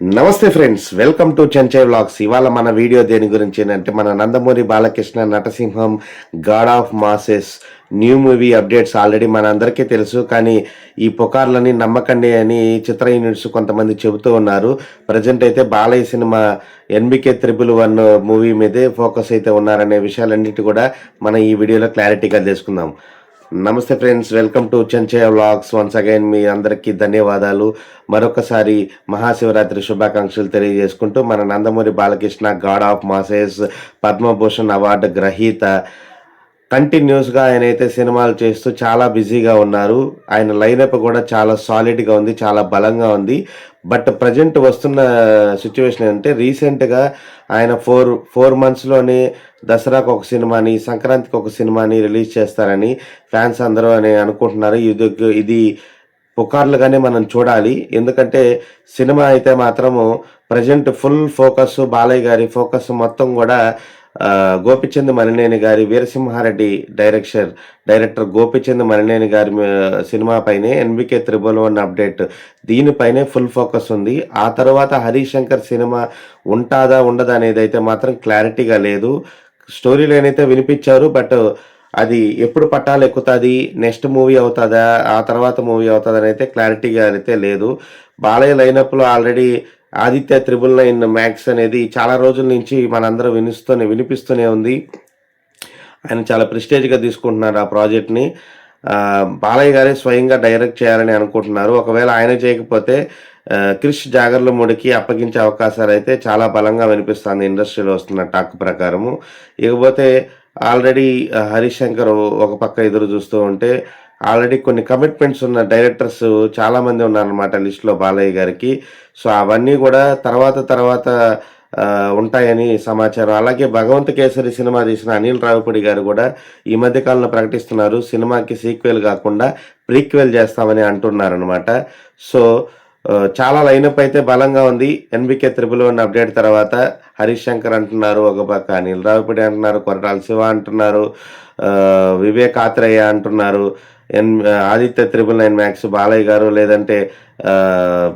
నమస్తే friends welcome to Chenchai vlogs. ఇవాళ మన వీడియో దేని గురించి అంటే మన Nandamuri Balakrishna నటసింహం god of masses new movie updates already మన అందరికీ తెలుసు కానీ ఈ పుకార్లని నమ్మకండి అని చిత్ర యూనిట్స్ కొంతమంది చెబుతూ ఉన్నారు. ప్రజెంట్ అయితే Balayya cinema NBK triple one movie మీదే ఫోకస్ అయితే ఉన్నారనే విషయాలన్నిటి కూడా మనం ఈ వీడియోలో క్లారిటీగా తెలుసుకుందాం. నమస్తే friends welcome to Chenchaiah vlogs. Once again మీ అందరికీ ధన్యవాదాలు. మరొకసారి మహాశివరాత్రి శుభాకాంక్షలు తెలియజేసుకుంటూ మన Nandamuri Balakrishna god of masses Padma Bhushan award గ్రహీత కంటిన్యూస్గా ఆయన అయితే సినిమాలు చేస్తూ చాలా బిజీగా ఉన్నారు. ఆయన లైనప్ కూడా చాలా సాలిడ్గా ఉంది చాలా బలంగా ఉంది. బట్ ప్రజెంట్ వస్తున్న సిచ్యువేషన్ ఏంటంటే రీసెంట్గా ఆయన ఫోర్ ఫోర్ మంత్స్లోనే దసరాకు ఒక సినిమాని సంక్రాంతికి ఒక సినిమాని రిలీజ్ చేస్తారని ఫ్యాన్స్ అందరూ అని అనుకుంటున్నారు. ఇది ఇది పుకార్లుగానే మనం చూడాలి. ఎందుకంటే సినిమా అయితే మాత్రము ప్రజెంట్ ఫుల్ ఫోకస్ బాలయ్య గారి ఫోకస్ మొత్తం కూడా గోపిచంద్ మలినేని గారి వీరసింహారెడ్డి డైరెక్షన్ డైరెక్టర్ గోపిచంద్ మలినేని గారి సినిమాపైనే సినిమా పైనే ఎన్బికే త్రిబుల్ వన్ అప్డేట్. దీనిపైనే ఫుల్ ఫోకస్ ఉంది. ఆ తర్వాత హరీష్ శంకర్ సినిమా ఉంటుందా ఉండదా అనేది అయితే మాత్రం క్లారిటీగా లేదు. స్టోరీ లైన్ అయితే వినిపించారు బట్ అది ఎప్పుడు పట్టాలు ఎక్కుతుంది నెక్స్ట్ మూవీ అవుతుందా ఆ తర్వాత మూవీ అవుతుందని అయితే క్లారిటీగా అయితే లేదు. Balayya లైనప్లో already Aditya triple nine max అనేది చాలా రోజుల నుంచి మనందరం వినిస్తూనే వినిపిస్తూనే ఉంది. ఆయన చాలా ప్రెస్టేజ్గా తీసుకుంటున్నారు ఆ ప్రాజెక్ట్ని. బాలయ్య గారే స్వయంగా డైరెక్ట్ చేయాలని అనుకుంటున్నారు. ఒకవేళ ఆయన చేయకపోతే క్రిష్ క్రిష్ జాగర్లముడికి అప్పగించే అవకాశాలు అయితే చాలా బలంగా వినిపిస్తుంది ఇండస్ట్రీలో వస్తున్న టాక్ ప్రకారము. ఇకపోతే ఆల్రెడీ హరిశంకర్ ఒక పక్క ఎదురు చూస్తూ ఉంటే ఆల్రెడీ కొన్ని కమిట్మెంట్స్ ఉన్న డైరెక్టర్స్ చాలా మంది లిస్ట్లో బాలయ్య గారికి. సో అవన్నీ కూడా తర్వాత తర్వాత ఉంటాయని సమాచారం. అలాగే భగవంత కేసరి సినిమా తీసిన అనిల్ రావిపూడి గారు కూడా ఈ మధ్య కాలంలో ప్రకటిస్తున్నారు. సినిమాకి సీక్వెల్ కాకుండా ప్రీక్వెల్ చేస్తామని అంటున్నారు అనమాట సో చాలా లైనప్ అయితే బలంగా ఉంది. ఎన్బికే త్రిబుల్ వన్ అప్డేట్ తర్వాత హరీష్ శంకర్ అంటున్నారు ఒక పక్క అనిల్ రావిపూడి అంటున్నారు కొరటాల శివ అంటున్నారు వివేక్ ఆత్రేయ అంటున్నారు. N Aditya triple nine max Balayya గారు లేదంటే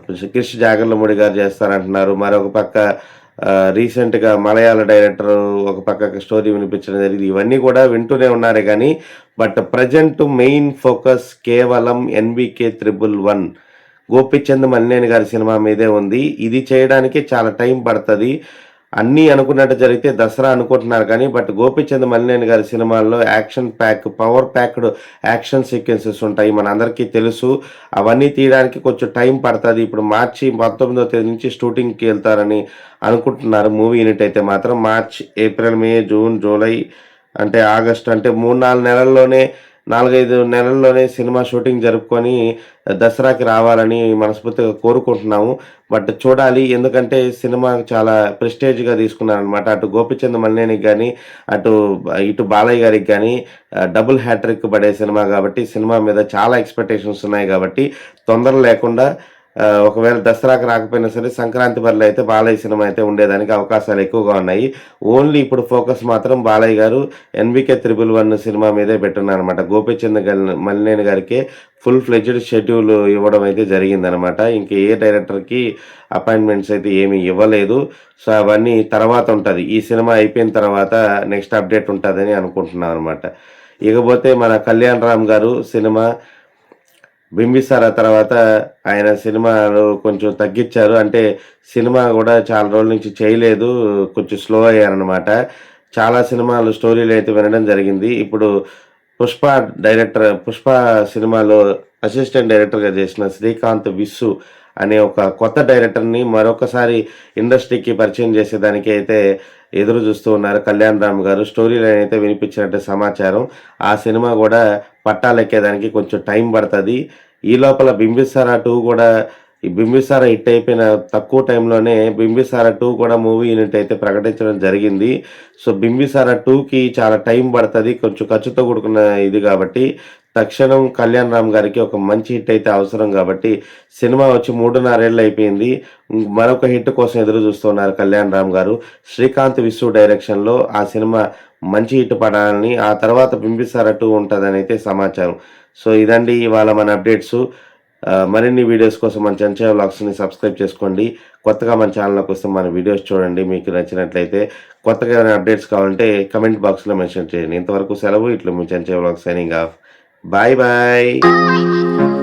కృష్ణ క్రిష్ జాగర్లమూడి గారు చేస్తారంటున్నారు. మరొక పక్క రీసెంట్గా మలయాళ డైరెక్టర్ ఒక పక్క స్టోరీ వినిపించడం జరిగింది. ఇవన్నీ కూడా వింటూనే ఉన్నారే కానీ బట్ ప్రజెంట్ మెయిన్ ఫోకస్ కేవలం NBK triple one. Gopichand Malineni గారి సినిమా మీదే ఉంది. ఇది చేయడానికి చాలా టైం పడుతుంది. అన్నీ అనుకున్నట్టు జరిగితే దసరా అనుకుంటున్నారు కానీ బట్ గోపిచంద్ మల్లేని గారి సినిమాల్లో action pack power packed action sequences ఉంటాయి. మన అందరికీ తెలుసు. అవన్నీ తీయడానికి కొంచెం టైం పడుతుంది. ఇప్పుడు మార్చి పంతొమ్మిదో తేదీ నుంచి షూటింగ్కి వెళ్తారని అనుకుంటున్నారు మూవీ యూనిట్ అయితే మాత్రం. March April May June July అంటే ఆగస్ట్ అంటే మూడు నాలుగు నెలల్లోనే నాలుగైదు నెలల్లోనే సినిమా షూటింగ్ జరుపుకొని దసరాకి రావాలని మనస్ఫూర్తిగా కోరుకుంటున్నాము. బట్ చూడాలి ఎందుకంటే సినిమా చాలా ప్రెస్టేజ్గా తీసుకున్నారనమాట అటు గోపిచంద్ మల్లేనికి కానీ అటు ఇటు బాలయ్య గారికి కానీ డబుల్ హ్యాట్రిక్ పడే సినిమా కాబట్టి సినిమా మీద చాలా ఎక్స్పెక్టేషన్స్ ఉన్నాయి కాబట్టి తొందర లేకుండా ఒకవేళ దసరాకి రాకపోయినా సరే సంక్రాంతి బరిలో అయితే బాలయ్య సినిమా అయితే ఉండేదానికి అవకాశాలు ఎక్కువగా ఉన్నాయి. ఓన్లీ ఇప్పుడు ఫోకస్ మాత్రం బాలయ్య గారు ఎన్బికే త్రిబుల్ వన్ సినిమా మీదే పెట్టున్నారు అనమాట గోపిచంద్ మల్లినేని గారికి ఫుల్ ఫ్లెడ్జ్డ్ షెడ్యూల్ ఇవ్వడం అయితే జరిగిందనమాట ఇంక ఏ డైరెక్టర్కి అపాయింట్మెంట్స్ అయితే ఏమీ ఇవ్వలేదు. సో అవన్నీ తర్వాత ఉంటుంది. ఈ సినిమా అయిపోయిన తర్వాత నెక్స్ట్ అప్డేట్ ఉంటుందని అనుకుంటున్నాం అనమాట ఇకపోతే మన కళ్యాణ్ రామ్ గారు సినిమా బింబిసార తర్వాత ఆయన సినిమాలు కొంచెం తగ్గించారు. అంటే సినిమా కూడా చాలా రోజుల నుంచి చేయలేదు కొంచెం స్లో అయ్యారనమాట చాలా సినిమాలు స్టోరీలు అయితే వినడం జరిగింది. ఇప్పుడు పుష్ప డైరెక్టర్ పుష్ప సినిమాలో అసిస్టెంట్ డైరెక్టర్గా చేసిన శ్రీకాంత్ విస్సు అనే ఒక కొత్త డైరెక్టర్ని మరొకసారి ఇండస్ట్రీకి పరిచయం చేసేదానికి అయితే ఎదురు చూస్తూ ఉన్నారు. కళ్యాణ్ రామ్ గారు స్టోరీ లైన్ అయితే వినిపించినట్టు సమాచారం. ఆ సినిమా కూడా పట్టాలెక్కేదానికి కొంచెం టైం పడుతుంది. ఈ లోపల బింబిసారా టూ కూడా ఈ బింబిసార హిట్ అయిపోయిన తక్కువ టైంలోనే బింబిసార టూ కూడా మూవీ యూనిట్ అయితే ప్రకటించడం జరిగింది. సో బింబిసార టూకి చాలా టైం పడుతుంది. కొంచెం ఖర్చుతో కూడుకున్న ఇది కాబట్టి తక్షణం కళ్యాణ్ రామ్ గారికి ఒక మంచి హిట్ అయితే అవసరం కాబట్టి సినిమా వచ్చి మూడున్నరేళ్ళు అయిపోయింది. మరొక హిట్ కోసం ఎదురు చూస్తున్నారు కళ్యాణ్ రామ్ గారు. శ్రీకాంత్ విశ్వ డైరెక్షన్లో ఆ సినిమా మంచి హిట్ పడాలని ఆ తర్వాత బింబిస్తారట్టు ఉంటుందని అయితే సమాచారం. సో ఇదండి ఇవాళ మన అప్డేట్స్. మరిన్ని వీడియోస్ కోసం మన చెంచయ్య వ్లాగ్స్ని సబ్స్క్రైబ్ చేసుకోండి. కొత్తగా మన ఛానల్లోకి వస్తే మన వీడియోస్ చూడండి. మీకు నచ్చినట్లయితే కొత్తగా ఏమైనా అప్డేట్స్ కావాలంటే కమెంట్ బాక్స్లో మెన్షన్ చేయండి. ఇంతవరకు సెలవు. ఇట్లు మీ Chenchaiah vlog signing off. Bye bye.